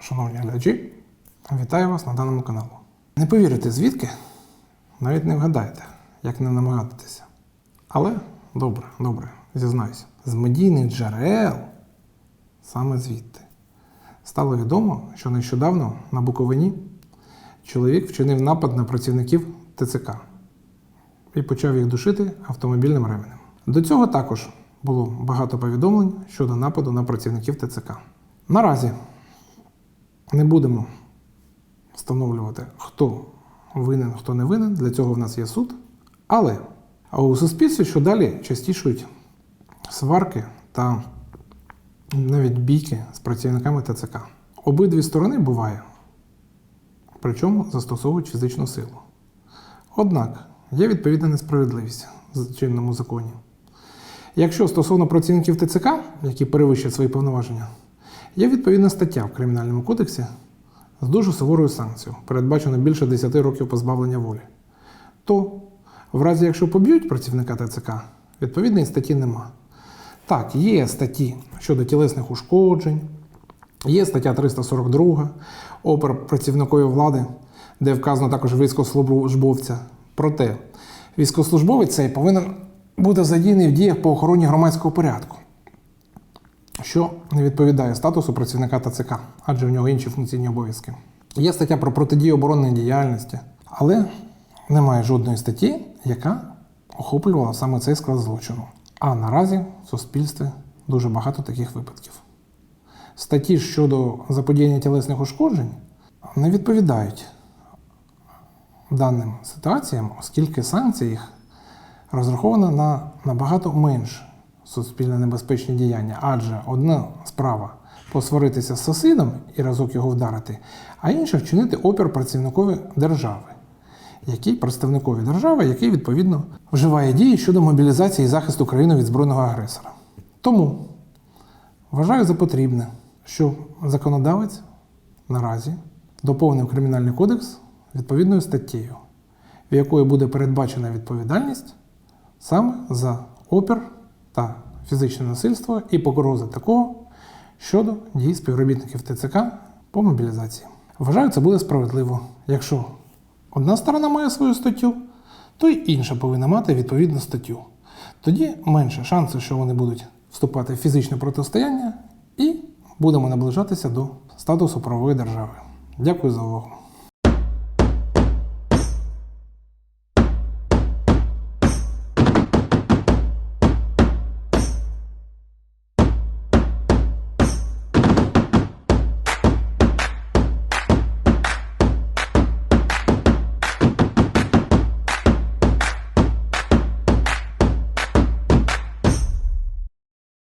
Шановні глядачі, вітаю вас на даному каналі. Не повірите звідки, навіть не вгадаєте, як не намагатися. Але добре, добре, зізнаюся, з медійних джерел саме звідти. Стало відомо, що нещодавно на Буковині чоловік вчинив напад на працівників ТЦК і почав їх душити автомобільним ременем. До цього також було багато повідомлень щодо нападу на працівників ТЦК. Наразі не будемо встановлювати, хто винен, хто не винен. Для цього в нас є суд. Але у суспільстві що далі частішують сварки та навіть бійки з працівниками ТЦК. Обидві сторони буває, причому застосовують фізичну силу. Однак є відповідна несправедливість в чинному законі. Якщо стосовно працівників ТЦК, які перевищують свої повноваження, є відповідна стаття в Кримінальному кодексі з дуже суворою санкцією, передбачено більше 10 років позбавлення волі. То, в разі якщо поб'ють працівника ТЦК, відповідної статті нема. Так, є статті щодо тілесних ушкоджень, є стаття 342 опер працівникової влади, де вказано також військовослужбовця. Проте військовослужбовець цей повинен бути задіяний в діях по охороні громадського порядку, що не відповідає статусу працівника ТЦК, адже в нього інші функційні обов'язки. Є стаття про протидію оборонної діяльності, але немає жодної статті, яка охоплювала саме цей склад злочину. А наразі в суспільстві дуже багато таких випадків. Статті щодо заподіяння тілесних ушкоджень не відповідають даним ситуаціям, оскільки санкції їх розрахована на набагато менш суспільно небезпечні діяння. Адже одна справа посваритися з сусідом і разок його вдарити, а інша вчинити опір працівникові держави, який представникові держави, який відповідно вживає дії щодо мобілізації і захисту країни від збройного агресора. Тому вважаю за потрібне, що законодавець наразі доповнив Кримінальний кодекс відповідною статтею, в якої буде передбачена відповідальність саме за опір та фізичне насильство і погрози такого щодо дій співробітників ТЦК по мобілізації. Вважаю, це буде справедливо. Якщо одна сторона має свою статтю, то й інша повинна мати відповідну статтю. Тоді менше шансів, що вони будуть вступати в фізичне протистояння, і будемо наближатися до статусу правової держави. Дякую за увагу.